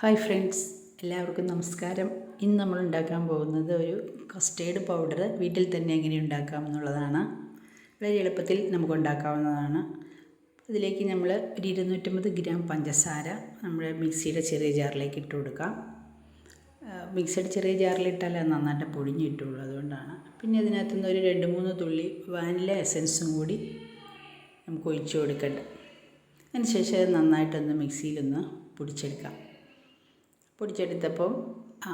Hi friends എല്ലാവർക്കും നമസ്കാരം. ഇന്ന് നമ്മൾ ഉണ്ടാക്കാൻ പോകുന്നത് ഒരു കസ്റ്റേർഡ് പൗഡർ വീട്ടിൽ തന്നെ എങ്ങനെ ഉണ്ടാക്കാം എന്നുള്ളതാണ്. വളരെ എളുപ്പത്തിൽ നമുക്ക് ഉണ്ടാക്കാവുന്നതാണ്. ഇതിലേക്ക് നമ്മൾ ഒരു ഇരുന്നൂറ്റമ്പത് ഗ്രാം പഞ്ചസാര നമ്മുടെ മിക്സിയുടെ ചെറിയ ജാറിലേക്ക് ഇട്ട് കൊടുക്കാം. മിക്സിയുടെ ചെറിയ ജാറിലിട്ടാൽ അത് നന്നായിട്ട് പൊടിഞ്ഞു കിട്ടുള്ളൂ അതുകൊണ്ടാണ്. പിന്നെ ഇതിനകത്ത് നിന്ന് ഒരു രണ്ട് മൂന്ന് തുള്ളി വാനില എസൻസും കൂടി നമുക്ക് ഒഴിച്ചു കൊടുക്കണ്ട അതിനുശേഷം അത് നന്നായിട്ടൊന്ന് മിക്സിയിലൊന്ന് പൊടിച്ചെടുക്കാം. പൊടിച്ചെടുത്തപ്പം ആ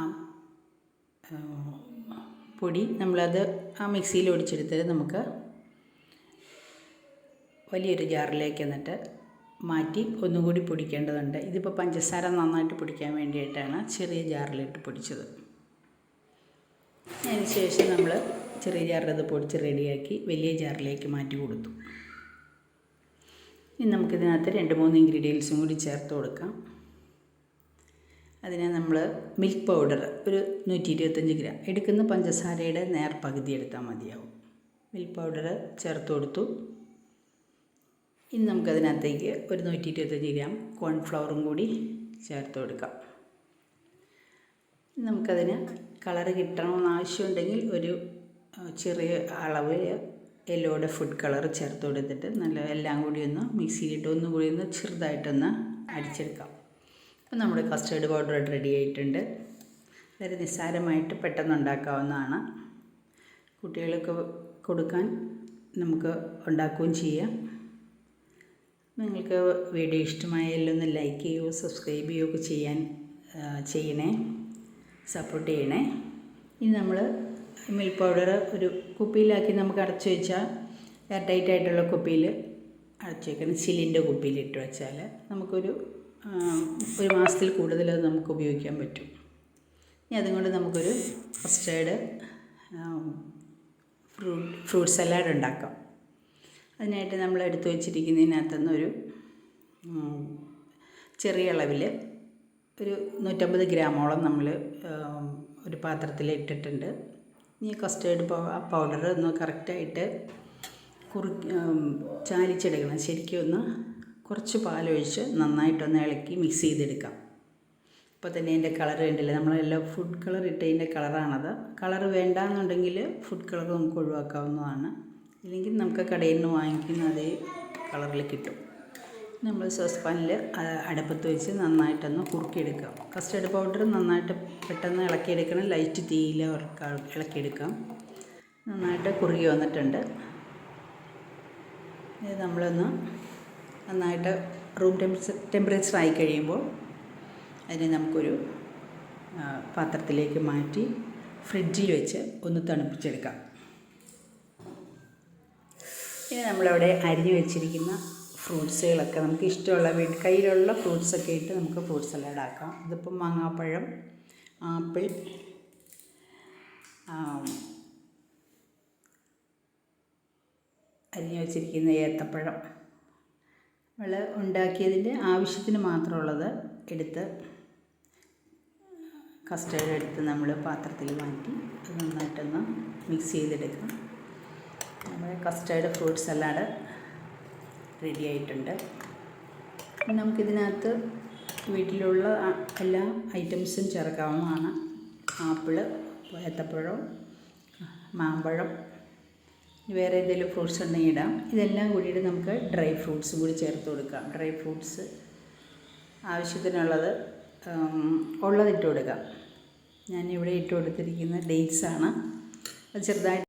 പൊടി നമ്മളത് ആ മിക്സിയിൽ ഒടിച്ചെടുത്തിട്ട് നമുക്ക് വലിയൊരു ജാറിലേക്ക് എന്നിട്ട് മാറ്റി ഒന്നുകൂടി പൊടിക്കേണ്ടതുണ്ട്. ഇതിപ്പോൾ പഞ്ചസാര നന്നായിട്ട് പൊടിക്കാൻ വേണ്ടിയിട്ടാണ് ചെറിയ ജാറിലിട്ട് പൊടിച്ചത്. അതിന് ശേഷം നമ്മൾ ചെറിയ ജാറിലത് പൊടിച്ച് റെഡിയാക്കി വലിയ ജാറിലേക്ക് മാറ്റി കൊടുത്തു. ഇനി നമുക്കിതിനകത്ത് രണ്ട് മൂന്ന് ഇൻഗ്രീഡിയൻസും കൂടി ചേർത്ത് കൊടുക്കാം. അതിന് നമ്മൾ മിൽക്ക് പൗഡർ ഒരു നൂറ്റി ഇരുപത്തഞ്ച് ഗ്രാം. എടുക്കുന്ന പഞ്ചസാരയുടെ നേർ പകുതി എടുത്താൽ മതിയാവും. മിൽക്ക് പൗഡർ ചേർത്ത് കൊടുത്തു. ഇനി നമുക്കതിനകത്തേക്ക് ഒരു നൂറ്റി ഇരുപത്തഞ്ച് ഗ്രാം കോൺഫ്ലവറും കൂടി ചേർത്ത് കൊടുക്കാം. നമുക്കതിന് കളറ് കിട്ടണമെന്ന് ആവശ്യമുണ്ടെങ്കിൽ ഒരു ചെറിയ അളവ് യെല്ലോയുടെ ഫുഡ് കളർ ചേർത്ത് കൊടുത്തിട്ട് നല്ല എല്ലാം കൂടി ഒന്ന് മിക്സിയിലിട്ട് ഒന്ന് കൂടി ഒന്ന് ചെറുതായിട്ടൊന്ന് അടിച്ചെടുക്കാം. അപ്പോൾ നമ്മുടെ കസ്റ്റേർഡ് പൗഡർ റെഡി ആയിട്ടുണ്ട്. വളരെ നിസ്സാരമായിട്ട് പെട്ടെന്ന് ഉണ്ടാക്കാവുന്നതാണ്. കുട്ടികൾക്ക് കൊടുക്കാൻ നമുക്ക് ഉണ്ടാക്കുകയും ചെയ്യാം. നിങ്ങൾക്ക് വീഡിയോ ഇഷ്ടമായാലും ഒന്ന് ലൈക്ക് ചെയ്യുകയോ സബ്സ്ക്രൈബ് ചെയ്യുകയോ ഒക്കെ ചെയ്യാൻ ചെയ്യണേ. സപ്പോർട്ട് ചെയ്യണേ. ഇനി നമ്മൾ മിൽക്ക് പൗഡർ ഒരു കുപ്പിയിലാക്കി നമുക്ക് അടച്ചു വെച്ചാൽ എയർ ടൈറ്റ് ആയിട്ടുള്ള കുപ്പിയിൽ അടച്ചു വെക്കണം. ചില്ലിന്റെ കുപ്പിയിൽ ഇട്ട് വെച്ചാൽ നമുക്കൊരു ഒരു മാസത്തിൽ കൂടുതൽ അത് നമുക്ക് ഉപയോഗിക്കാൻ പറ്റും. ഇനി അതുകൊണ്ട് നമുക്കൊരു കസ്റ്റേർഡ് ഫ്രൂട്ട് ഫ്രൂട്ട് സലാഡ് ഉണ്ടാക്കാം. അതിനായിട്ട് നമ്മൾ എടുത്തു വച്ചിരിക്കുന്നതിനകത്തുനിന്ന് ഒരു ചെറിയ അളവിൽ ഒരു നൂറ്റമ്പത് ഗ്രാമോളം നമ്മൾ ഒരു പാത്രത്തിൽ ഇട്ടിട്ടുണ്ട്. ഇനി കസ്റ്റേർഡ് പൗഡർ ഒന്ന് കറക്റ്റായിട്ട് കുറി ചാലിച്ചെടുക്കണം. ശരിക്കും ഒന്ന് കുറച്ച് പാലൊഴിച്ച് നന്നായിട്ടൊന്ന് ഇളക്കി മിക്സ് ചെയ്തെടുക്കാം. ഇപ്പോൾ തന്നെ അതിന്റെ കളർ കണ്ടില്ലേ? നമ്മളെല്ലാം ഫുഡ് കളർ ഇട്ടതിന്റെ കളറാണത് കളർ വേണ്ടാന്നുണ്ടെങ്കിൽ ഫുഡ് കളർ നമുക്ക് ഒഴിവാക്കാവുന്നതാണ്. ഇല്ലെങ്കിൽ നമുക്ക് കടയിൽ നിന്ന് വാങ്ങിക്കുന്ന അതേ കളറിൽ കിട്ടും. നമ്മൾ സോസ്പാനിൽ അടുപ്പത്ത് വെച്ച് നന്നായിട്ടൊന്ന് കുറുക്കിയെടുക്കാം. കസ്റ്റർഡ് പൗഡർ നന്നായിട്ട് പെട്ടെന്ന് ഇളക്കിയെടുക്കണം. ലൈറ്റ് തീയിൽ ഇളക്കിയെടുക്കാം. നന്നായിട്ട് കുറുകി വന്നിട്ടുണ്ട്. ഇത് നമ്മളൊന്ന് നന്നായിട്ട് റൂം ടെമ്പറേച്ചർ ആയി കഴിയുമ്പോൾ അതിനെ നമുക്കൊരു പാത്രത്തിലേക്ക് മാറ്റി ഫ്രിഡ്ജിൽ വെച്ച് ഒന്ന് തണുപ്പിച്ചെടുക്കാം. ഇനി നമ്മളവിടെ അരിഞ്ഞു വെച്ചിരിക്കുന്ന ഫ്രൂട്ട്സുകളൊക്കെ നമുക്ക് ഇഷ്ടമുള്ള വീട്ടിൽ കയ്യിലുള്ള ഫ്രൂട്ട്സൊക്കെ ഇട്ട് നമുക്ക് ഫ്രൂട്ട് സലാഡ് ആക്കാം. ഇതിപ്പം മാങ്ങാപ്പഴം ആപ്പിൾ അരിഞ്ഞു വെച്ചിരിക്കുന്ന ഏത്തപ്പഴം. നമ്മൾ ഉണ്ടാക്കിയതിന്റെ ആവശ്യത്തിന് മാത്രമുള്ളത് എടുത്ത് കസ്റ്റേർഡ് എടുത്ത് നമ്മൾ പാത്രത്തിൽ മാറ്റി അത് നന്നായിട്ടൊന്ന് മിക്സ് ചെയ്തെടുക്കാം. നമ്മുടെ കസ്റ്റേർഡ് ഫ്രൂട്ട് സലാഡ് റെഡി ആയിട്ടുണ്ട്. നമുക്കിതിനകത്ത് വീട്ടിലുള്ള എല്ലാ ഐറ്റംസും ചേർക്കാവുന്നതാണ്. ആപ്പിൾ ഏത്തപ്പഴം മാമ്പഴം വേറെ എന്തെങ്കിലും ഫ്രൂട്ട്സ് ഉണ്ടെങ്കിൽ ഇടാം. ഇതെല്ലാം കൂടിയിട്ട് നമുക്ക് ഡ്രൈ ഫ്രൂട്ട്സും കൂടി ചേർത്ത് കൊടുക്കാം. ഡ്രൈ ഫ്രൂട്ട്സ് ആവശ്യത്തിനുള്ളത് ഉള്ളത് ഇട്ട് കൊടുക്കാം. ഞാനിവിടെ ഇട്ട് കൊടുത്തിരിക്കുന്ന ഡേറ്റ്സാണ് അത് ചെറുതായിട്ട്